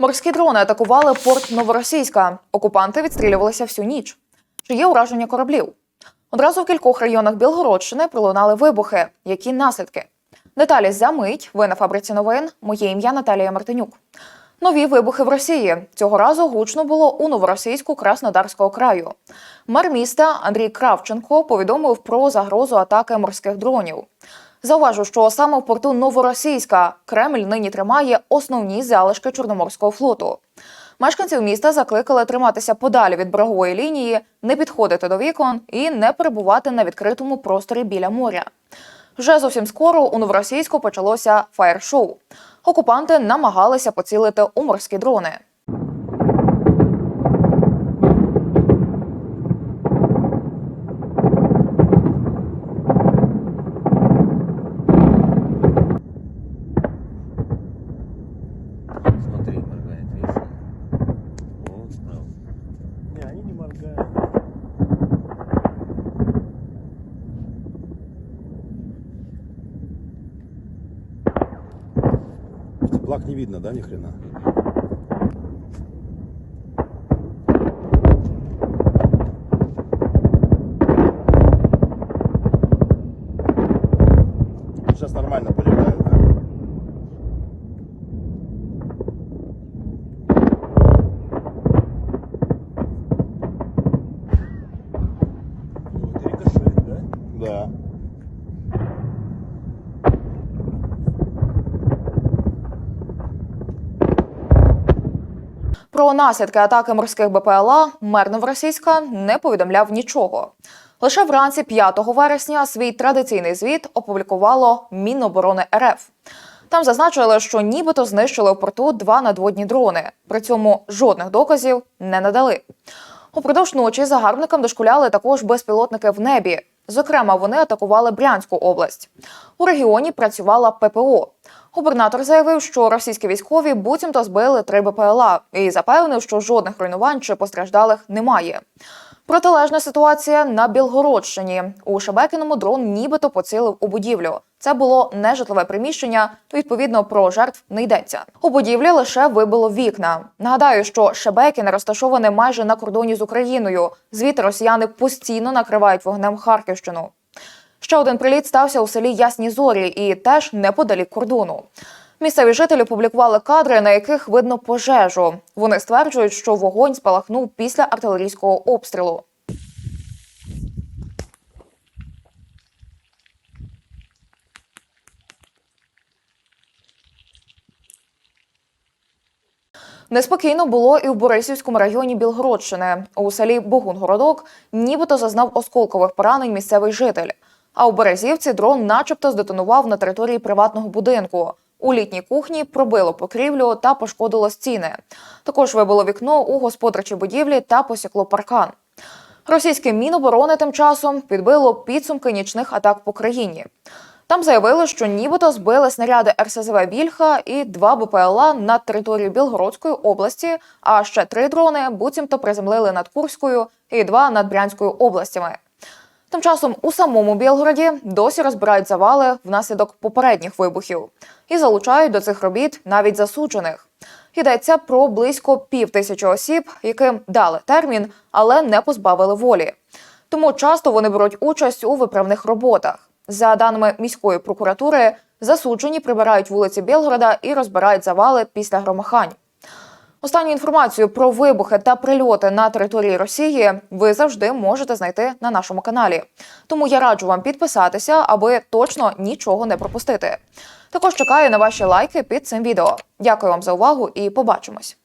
Морські дрони атакували порт Новоросійська. Окупанти відстрілювалися всю ніч. Чи є ураження кораблів? Одразу в кількох районах Білгородщини пролунали вибухи. Які наслідки? Деталі за мить. Ви на фабриці новин. Моє ім'я Наталія Мартинюк. Нові вибухи в Росії цього разу гучно було у новоросійську Краснодарського краю. Мер міста Андрій Кравченко повідомив про загрозу атаки морських дронів. Зауважу, що саме в порту Новоросійська Кремль нині тримає основні залишки Чорноморського флоту. Мешканців міста закликали триматися подалі від берегової лінії, не підходити до вікон і не перебувати на відкритому просторі біля моря. Вже зовсім скоро у Новоросійську почалося фаєр-шоу. Окупанти намагалися поцілити у морські дрони. Теплах не видно, да, ни хрена? Сейчас нормально поливают, да? Это рикошет, да? Да. Про наслідки атаки морських БПЛА мер Новоросійська не повідомляв нічого. Лише вранці 5 вересня свій традиційний звіт опублікувало Міноборони РФ. Там зазначили, що нібито знищили в порту два надводні дрони. При цьому жодних доказів не надали. Упродовж ночі загарбникам дошкуляли також безпілотники в небі. Зокрема, вони атакували Брянську область. У регіоні працювала ППО. Губернатор заявив, що російські військові буцімто збили три БПЛА і запевнив, що жодних руйнувань чи постраждалих немає. Протилежна ситуація на Білгородщині. У Шебекіному дрон нібито поцілив у будівлю. Це було нежитлове приміщення, відповідно про жертв не йдеться. У будівлі лише вибило вікна. Нагадаю, що Шебекіне розташоване майже на кордоні з Україною. Звідти росіяни постійно накривають вогнем Харківщину. Ще один приліт стався у селі Ясні Зорі і теж неподалік кордону. Місцеві жителі публікували кадри, на яких видно пожежу. Вони стверджують, що вогонь спалахнув після артилерійського обстрілу. Неспокійно було і в Борисівському районі Білгородщини. У селі Богунгородок нібито зазнав осколкових поранень місцевий житель. А у Березівці дрон начебто здетонував на території приватного будинку. У літній кухні пробило покрівлю та пошкодило стіни. Також вибило вікно у господарчій будівлі та посікло паркан. Російське міноборони тим часом підбило підсумки нічних атак по країні. Там заявили, що нібито збили снаряди РСЗВ Вільха і два БПЛА над територією Білгородської області, а ще три дрони буцімто приземлили над Курською і два над Брянською областями. Тим часом у самому Білгороді досі розбирають завали внаслідок попередніх вибухів і залучають до цих робіт навіть засуджених. Йдеться про близько пів тисячі осіб, яким дали термін, але не позбавили волі. Тому часто вони беруть участь у виправних роботах. За даними міської прокуратури, засуджені прибирають вулиці Білгорода і розбирають завали після громахань. Останню інформацію про вибухи та прильоти на території Росії ви завжди можете знайти на нашому каналі. Тому я раджу вам підписатися, аби точно нічого не пропустити. Також чекаю на ваші лайки під цим відео. Дякую вам за увагу і побачимось.